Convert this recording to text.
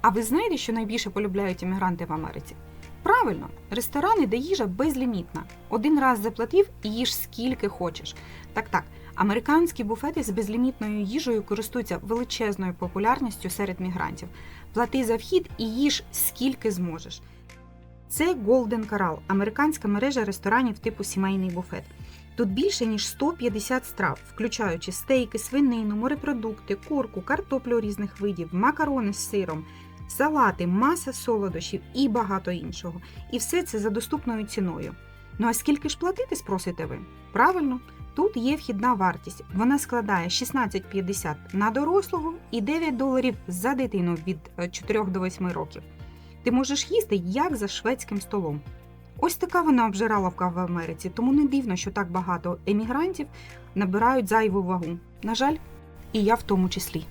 А ви знаєте, що найбільше полюбляють іммігранти в Америці? Правильно, ресторани, де їжа безлімітна. Один раз заплатив і їж скільки хочеш. Так так, американські буфети з безлімітною їжею користуються величезною популярністю серед мігрантів. Плати за вхід і їж скільки зможеш. Це Golden Corral – американська мережа ресторанів типу сімейний буфет. Тут більше ніж 150 страв, включаючи стейки, свинину, морепродукти, курку, картоплю різних видів, макарони з сиром, салати, маса солодощів і багато іншого. І все це за доступною ціною. Ну а скільки ж платити, спросите ви? Правильно, тут є вхідна вартість. Вона складає 16,50 на дорослого і 9 доларів за дитину від е, 4 до 8 років. Ти можеш їсти як за шведським столом. Ось така вона обжираловка в Америці, тому не дивно, що так багато емігрантів набирають зайву вагу. На жаль, і я в тому числі.